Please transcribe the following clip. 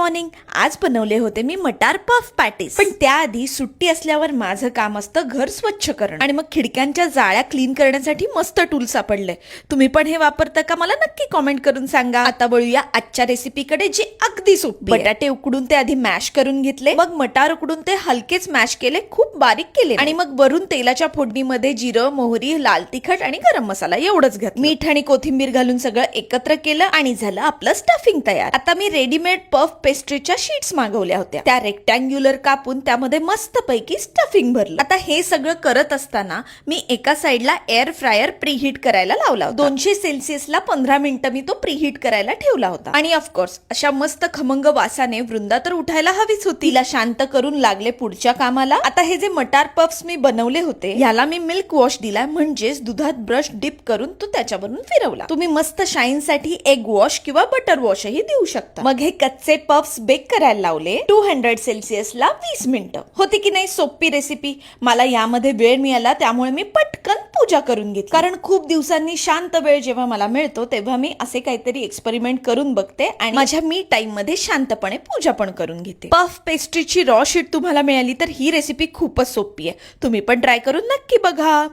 Morning आज बनवले होते मी मटार पफ पॅटीस पण त्याआधी सुट्टी असल्यावर माझं काम असतं घर स्वच्छ करणं. आणि मग खिडक्यांच्या जाळ्या क्लीन करण्यासाठी मस्त टूल सापडले. तुम्ही पण हे वापरता का? मला नक्की कॉमेंट करून सांगा. आता वळूया आजच्या रेसिपीकडे जी अगदी सोपी. बटाटे उकडून ते आधी मॅश करून घेतले. मग मटार उकडून ते हलकेच मॅश केले. खूप बारीक केले आणि मग वरून तेलाच्या फोडणीमध्ये जिरं मोहरी लाल तिखट आणि गरम मसाला एवढंच घातलं. मीठ आणि कोथिंबीर घालून सगळं एकत्र केलं आणि झालं आपलं स्टफिंग तयार. आता मी रेडीमेड पफ पेस्ट्रीच्या शीट्स मागवल्या होत्या. त्या रेक्टँग्युलर कापून त्यामध्ये मस्त पैकी स्टफिंग भरलं. आता हे सगळं करत असताना मी एका साइडला एअर फ्रायर प्रीहीट करायला लावला दोनशे सेल्सिअसला पंधरा मिनिटं मी तो प्रीहीट करायला ठेवला होता. आणि ऑफकोर्स अशा मस्त खमंग वासाने वृंदा तर उठायला हवीच होती. तिला शांत करून लागले पुढच्या कामाला. आता हे जे मटार पफ्स मी बनवले होते. ह्याला मी मिल्क वॉश दिलाय म्हणजेच दुधात ब्रश डिप करून तो त्याच्यावरून फिरवला. तुम्ही मस्त शाईन साठी एग वॉश किंवा बटर वॉशही देऊ शकता. मग हे कच्चे पफ्स बेक करायला लावले. टू हंड्रेड सेल्सिअस ला वीस मिनिटं. होती की नाही सोपी रेसिपी मला यामध्ये वेळ मिळाला त्यामुळे मी पटकन पूजा करून घेतली. कारण खूप दिवसांनी शांत वेळ जेव्हा मला मिळतो तेव्हा मी असे काहीतरी एक्सपेरिमेंट करून बघते आणि माझ्या मी टाइममध्ये शांतपणे पूजा पण करून घेते. पफ पेस्ट्रीची रॉ शीट तुम्हाला मिळाली तर ही रेसिपी खूप खूपच सोपी आहे. तुम्ही पण ट्राय करून नक्की बघा.